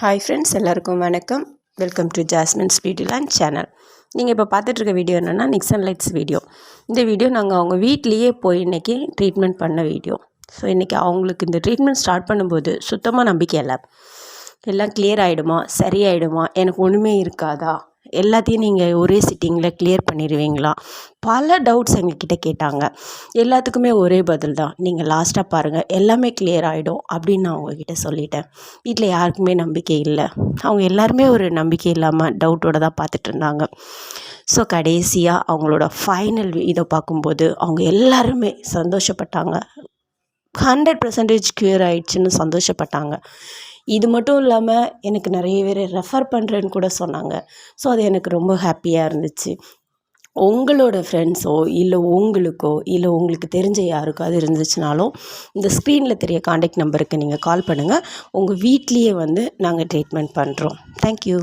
Hi friends எல்லாருக்கும் வணக்கம். Welcome to Jasmine's beauty land channel நீங்கள் இப்போ பார்த்துட்ருக்க வீடியோ என்னென்னா நிக்சன் லைட்ஸ் வீடியோ இந்த வீடியோ நாங்கள் அவங்க வீட்லேயே போய் இன்றைக்கி ட்ரீட்மெண்ட் பண்ண வீடியோ ஸோ இன்றைக்கி அவங்களுக்கு இந்த ட்ரீட்மெண்ட் ஸ்டார்ட் பண்ணும்போது சுத்தமாக நம்பிக்கை இல்லை. எல்லாம் கிளியர் ஆகிடுமா சரியாயிடுமா? எனக்கு ஒன்றுமே இருக்காதா? எல்லாத்தையும் நீங்கள் ஒரே சிட்டிங்கில் கிளியர் பண்ணிடுவீங்களா? பல டவுட்ஸ் எங்ககிட்ட கேட்டாங்க. எல்லாத்துக்குமே ஒரே பதில் தான். நீங்கள் லாஸ்ட்டாக பாருங்கள் எல்லாமே கிளியர் ஆகிடும் அப்படின்னு நான் அவங்கக்கிட்ட சொல்லிட்டேன். வீட்டில் யாருக்குமே நம்பிக்கை இல்லை. அவங்க எல்லாருமே ஒரு நம்பிக்கை இல்லாமல் டவுட்டோடு தான் பார்த்துட்டு இருந்தாங்க. ஸோ கடைசியாக அவங்களோட ஃபைனல் இதை பார்க்கும்போது அவங்க எல்லாருமே சந்தோஷப்பட்டாங்க. ஹண்ட்ரட் பர்சன்டேஜ் க்யூர் ஆயிடுச்சுன்னு சந்தோஷப்பட்டாங்க. இது மட்டும் இல்லாமல் எனக்கு நிறைய பேர் ரெஃபர் பண்ணுறேன்னு கூட சொன்னாங்க. ஸோ அது எனக்கு ரொம்ப ஹாப்பியாக இருந்துச்சு. உங்களோட ஃப்ரெண்ட்ஸோ இல்லை உங்களுக்கோ இல்லை உங்களுக்கு தெரிஞ்ச யாருக்கோ அது இருந்துச்சுனாலும் இந்த ஸ்க்ரீனில் தெரிய காண்டாக்ட் நம்பருக்கு நீங்கள் கால் பண்ணுங்கள் உங்கள் வீட்லேயே வந்து நாங்கள் ட்ரீட்மெண்ட் பண்ணுறோம் தேங்க்யூ